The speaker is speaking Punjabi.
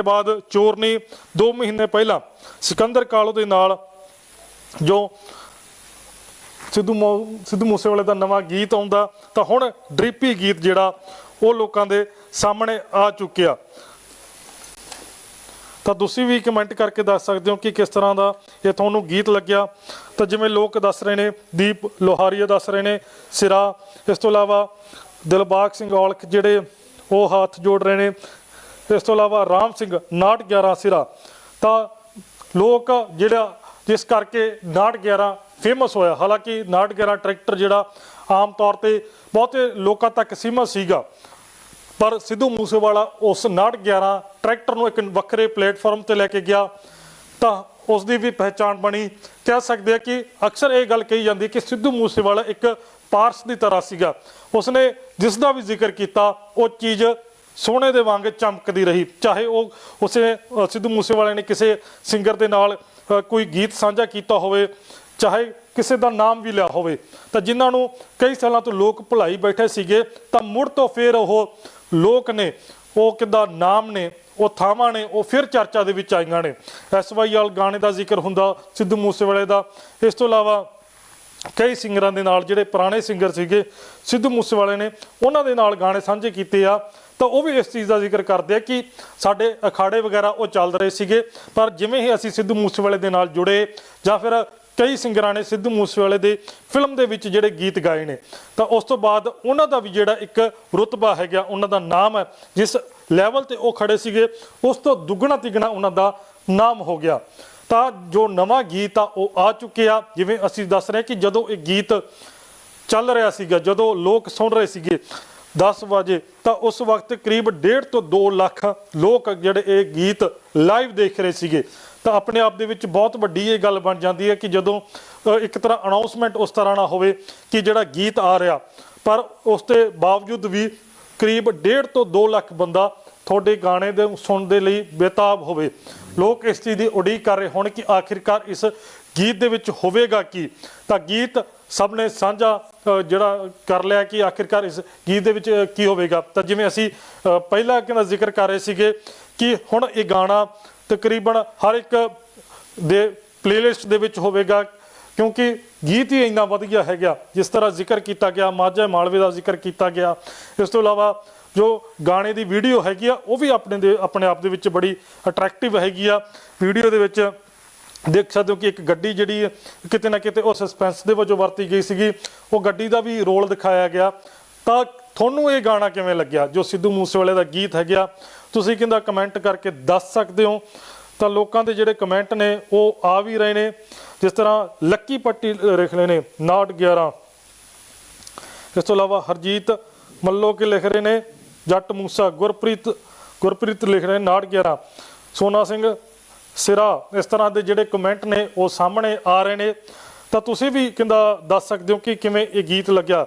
ਦੇ ਬਾਅਦ ਚੋਰਨੀ 2 ਮਹੀਨੇ ਪਹਿਲਾਂ ਸਿਕੰਦਰ ਕਾਲੋ ਦੇ ਨਾਲ ਜੋ ਸਿੱਧੂ ਸਿੱਧੂ ਮੂਸੇਵਾਲੇ ਦਾ ਨਵਾਂ ਗੀਤ ਆਉਂਦਾ, ਤਾਂ ਹੁਣ ਡ੍ਰਿਪੀ ਗੀਤ ਜਿਹੜਾ ਉਹ ਲੋਕਾਂ ਦੇ ਸਾਹਮਣੇ ਆ ਚੁੱਕਿਆ। ਤਾਂ ਤੁਸੀਂ ਵੀ ਕਮੈਂਟ ਕਰਕੇ ਦੱਸ ਸਕਦੇ ਹੋ ਕਿ ਕਿਸ ਤਰ੍ਹਾਂ ਦਾ ਇਹ ਤੁਹਾਨੂੰ ਗੀਤ ਲੱਗਿਆ। ਤਾਂ ਜਿਵੇਂ ਲੋਕ ਦੱਸ ਰਹੇ ਨੇ, ਦੀਪ ਲੋਹਾਰੀਆ ਦੱਸ ਰਹੇ ਨੇ, ਸਿਰਾ, ਇਸ ਤੋਂ ਇਲਾਵਾ ਦਿਲਬਾਗ ਸਿੰਘ ਔਲਖ ਜਿਹੜੇ ਉਹ ਹੱਥ ਜੋੜ ਰਹੇ ਨੇ ਇਸ ਤੋਂ ਇਲਾਵਾ ਰਾਮ ਸਿੰਘ 911 ਸਿਰਾ। ਤਾਂ ਲੋਕ ਜਿਹੜਾ, ਜਿਸ ਕਰਕੇ 911 ਫੇਮਸ ਹੋਇਆ, ਹਾਲਾਂਕਿ 911 ਟਰੈਕਟਰ ਜਿਹੜਾ ਆਮ ਤੌਰ ਤੇ ਬਹੁਤੇ ਲੋਕਾਂ ਤੱਕ ਸੀਮਤ ਸੀਗਾ। ਪਰ ਸਿੱਧੂ ਮੂਸੇਵਾਲਾ ਉਸ 911 ਟਰੈਕਟਰ ਨੂੰ ਇੱਕ ਵੱਖਰੇ ਪਲੇਟਫਾਰਮ ਤੇ ਲੈ ਕੇ ਗਿਆ। ਤਾਂ ਉਸ ਦੀ ਵੀ ਪਹਿਚਾਣ ਬਣੀ। ਕਹਿ ਸਕਦੇ ਆ ਕਿ ਅਕਸਰ ਇਹ ਗੱਲ ਕਹੀ ਜਾਂਦੀ ਕਿ ਸਿੱਧੂ ਮੂਸੇਵਾਲਾ ਇੱਕ ਪਾਰਸ ਦੀ ਤਰ੍ਹਾਂ ਸੀਗਾ। ਉਸਨੇ ਜਿਸ ਦਾ ਵੀ ਜ਼ਿਕਰ ਕੀਤਾ, ਉਹ ਚੀਜ਼ ਸੋਨੇ ਦੇ ਵਾਂਗ ਚਮਕਦੀ ਰਹੀ। ਚਾਹੇ ਉਹ ਉਸੇ ਸਿੱਧੂ ਮੂਸੇਵਾਲੇ ਨੇ ਕਿਸੇ ਸਿੰਗਰ ਦੇ ਨਾਲ ਕੋਈ ਗੀਤ ਸਾਂਝਾ ਕੀਤਾ ਹੋਵੇ, ਚਾਹੇ ਕਿਸੇ ਦਾ ਨਾਮ ਵੀ ਲਿਆ ਹੋਵੇ। ਤਾਂ ਜਿਨ੍ਹਾਂ ਨੂੰ ਕਈ ਸਾਲਾਂ ਤੋਂ ਲੋਕ ਭੁਲਾਈ ਬੈਠੇ ਸੀਗੇ, ਤਾਂ ਮੁੜ ਤੋਂ ਫੇਰ ਉਹ ਲੋਕ ਨੇ, ਉਹ ਕਿੱਦਾਂ ਨਾਮ ਨੇ, ਉਹ ਥਾਵਾਂ ਨੇ, ਉਹ ਫਿਰ ਚਰਚਾ ਦੇ ਵਿੱਚ ਆਈਆਂ ਨੇ। ਐਸਵਾਈਐਲ ਗਾਣੇ ਦਾ ਜ਼ਿਕਰ ਹੁੰਦਾ ਸਿੱਧੂ ਮੂਸੇਵਾਲੇ ਦਾ। ਇਸ ਤੋਂ ਇਲਾਵਾ ਕਈ ਸਿੰਗਰਾਂ ਦੇ ਨਾਲ ਜਿਹੜੇ ਪੁਰਾਣੇ ਸਿੰਗਰ ਸੀਗੇ, ਸਿੱਧੂ ਮੂਸੇਵਾਲੇ ਨੇ, ਉਹਨਾਂ ਦੇ ਨਾਲ ਗਾਣੇ ਸਾਂਝੇ ਕੀਤੇ ਆ। ਤਾਂ ਉਹ ਵੀ ਇਸ ਚੀਜ਼ ਦਾ ਜ਼ਿਕਰ ਕਰਦੇ ਆ ਕਿ ਸਾਡੇ ਅਖਾੜੇ ਵਗੈਰਾ ਉਹ ਚੱਲ ਰਹੇ ਸੀਗੇ, ਪਰ ਜਿਵੇਂ ਹੀ ਅਸੀਂ ਸਿੱਧੂ ਮੂਸੇਵਾਲੇ ਦੇ ਨਾਲ ਜੁੜੇ ਜਾਂ ਫਿਰ ਕਈ ਸਿੰਗਰਾਂ ਨੇ ਸਿੱਧੂ ਮੂਸੇਵਾਲੇ ਦੇ ਫਿਲਮ ਦੇ ਵਿੱਚ ਜਿਹੜੇ ਗੀਤ ਗਾਏ ਨੇ, ਤਾਂ ਉਸ ਤੋਂ ਬਾਅਦ ਉਹਨਾਂ ਦਾ ਵੀ ਜਿਹੜਾ ਇੱਕ ਰੁਤਬਾ ਹੈਗਾ, ਉਹਨਾਂ ਦਾ ਨਾਮ ਹੈ, ਜਿਸ ਲੈਵਲ ਤੇ ਉਹ ਖੜੇ ਸੀਗੇ, ਉਸ ਤੋਂ ਦੁੱਗਣਾ ਤਿੱਗਣਾ ਉਹਨਾਂ ਦਾ ਨਾਮ ਹੋ ਗਿਆ। ਤਾਂ ਜੋ ਨਵਾਂ ਗੀਤ ਆ, ਉਹ ਆ ਚੁੱਕਿਆ ਜਿਵੇਂ ਅਸੀਂ ਦੱਸ ਰਹੇ ਕਿ ਜਦੋਂ ਇਹ ਗੀਤ ਚੱਲ ਰਿਹਾ ਸੀਗਾ, ਜਦੋਂ ਲੋਕ ਸੁਣ ਰਹੇ ਸੀਗੇ 10 ਵਜੇ, ਤਾਂ ਉਸ ਵਕਤ ਕਰੀਬ 1.5 ਤੋਂ 2 ਲੱਖ ਲੋਕ ਜਿਹੜੇ ਇਹ ਗੀਤ ਲਾਈਵ ਦੇਖ ਰਹੇ ਸੀਗੇ। ਤਾਂ ਆਪਣੇ ਆਪ ਦੇ ਵਿੱਚ ਬਹੁਤ ਵੱਡੀ ਇਹ ਗੱਲ ਬਣ ਜਾਂਦੀ ਹੈ ਕਿ ਜਦੋਂ ਇੱਕ ਤਰ੍ਹਾਂ ਅਨਾਉਂਸਮੈਂਟ ਉਸ ਤਰ੍ਹਾਂ ਨਾ ਹੋਵੇ ਕਿ ਜਿਹੜਾ ਗੀਤ ਆ ਰਿਹਾ। ਪਰ ਉਸ ਦੇ ਬਾਵਜੂਦ ਵੀ ਕਰੀਬ 1.5 ਤੋਂ 2 ਲੱਖ ਬੰਦਾ ਤੁਹਾਡੇ ਗਾਣੇ ਦੇ ਸੁਣਨ ਦੇ ਲਈ ਬੇਤਾਬ ਹੋਵੇ। ਲੋਕ ਇਸ ਚੀਜ਼ ਦੀ ਉਡੀਕ ਕਰ ਰਹੇ ਹੋਣ ਕਿ ਆਖਿਰਕਾਰ ਇਸ ਗੀਤ ਦੇ ਵਿੱਚ ਹੋਵੇਗਾ ਕੀ। ਤਾਂ ਗੀਤ ਸਭ ਨੇ ਸਾਂਝਾ ਜਿਹੜਾ ਕਰ ਲਿਆ ਕਿ ਆਖਿਰਕਾਰ ਇਸ ਗੀਤ ਦੇ ਵਿੱਚ ਕੀ ਹੋਵੇਗਾ। ਤਾਂ ਜਿਵੇਂ ਅਸੀਂ ਪਹਿਲਾਂ ਕਿਹਦਾ ਜ਼ਿਕਰ ਕਰ ਰਹੇ ਸੀਗੇ ਕਿ ਹੁਣ ਇਹ ਗਾਣਾ ਤਕਰੀਬਨ ਹਰ ਇੱਕ ਦੇ ਪਲੇਲਿਸਟ ਦੇ ਵਿੱਚ ਹੋਵੇਗਾ ਕਿਉਂਕਿ ਗੀਤ ਹੀ ਇੰਨਾ ਵਧੀਆ ਹੈਗਾ, ਜਿਸ ਤਰ੍ਹਾਂ ਜ਼ਿਕਰ ਕੀਤਾ ਗਿਆ, ਮਾਝਾ ਮਾਲਵੇ ਦਾ ਜ਼ਿਕਰ ਕੀਤਾ ਗਿਆ। ਇਸ ਤੋਂ ਇਲਾਵਾ ਜੋ ਗਾਣੇ ਦੀ ਵੀਡੀਓ ਹੈਗੀ ਆ, ਉਹ ਵੀ ਆਪਣੇ ਦੇ, ਆਪਣੇ ਆਪ ਦੇ ਵਿੱਚ ਬੜੀ ਅਟਰੈਕਟਿਵ ਹੈਗੀ ਆ। ਵੀਡੀਓ ਦੇ ਵਿੱਚ ਦੇਖ ਸਕਦੇ ਹੋ ਕਿ ਇੱਕ ਗੱਡੀ ਜਿਹੜੀ ਕਿਤੇ ਨਾ ਕਿਤੇ ਉਹ ਸਸਪੈਂਸ ਦੇ ਵਜੋਂ ਵਰਤੀ ਗਈ ਸੀਗੀ। ਉਹ ਗੱਡੀ ਦਾ ਵੀ ਰੋਲ ਦਿਖਾਇਆ ਗਿਆ। ਤਾਂ ਤੁਹਾਨੂੰ ਇਹ ਗਾਣਾ ਕਿਵੇਂ ਲੱਗਿਆ? ਜੋ ਸਿੱਧੂ ਮੂਸੇਵਾਲੇ ਦਾ ਗੀਤ ਹੈਗਾ, ਤੁਸੀਂ ਕਹਿੰਦਾ ਕਮੈਂਟ ਕਰਕੇ ਦੱਸ ਸਕਦੇ ਹੋ? ਤਾਂ ਲੋਕਾਂ ਦੇ ਜਿਹੜੇ ਕਮੈਂਟ ਨੇ, ਉਹ ਆ ਵੀ ਰਹੇ ਨੇ। ਜਿਸ ਤਰ੍ਹਾਂ ਲੱਕੀ ਪੱਟੀ ਲਿਖ ਰਹੇ ਨੇ 911 ਇਸ ਤੋਂ ਇਲਾਵਾ ਹਰਜੀਤ ਮੱਲੋ ਕੇ ਲਿਖ ਰਹੇ ਨੇ, ਜੱਟ ਮੂਸਾ, ਗੁਰਪ੍ਰੀਤ ਗੁਰਪ੍ਰੀਤ ਲਿਖ ਰਹੇ ਨੇ 911 ਸੋਨਾ ਸਿੰਘ ਸਿਰਾ, ਇਸ ਤਰ੍ਹਾਂ ਦੇ ਜਿਹੜੇ ਕਮੈਂਟ ਨੇ, ਉਹ ਸਾਹਮਣੇ ਆ ਰਹੇ ਨੇ। ਤਾਂ ਤੁਸੀਂ ਵੀ ਕਹਿੰਦਾ ਦੱਸ ਸਕਦੇ ਹੋ ਕਿ ਕਿਵੇਂ ਇਹ ਗੀਤ ਲੱਗਿਆ?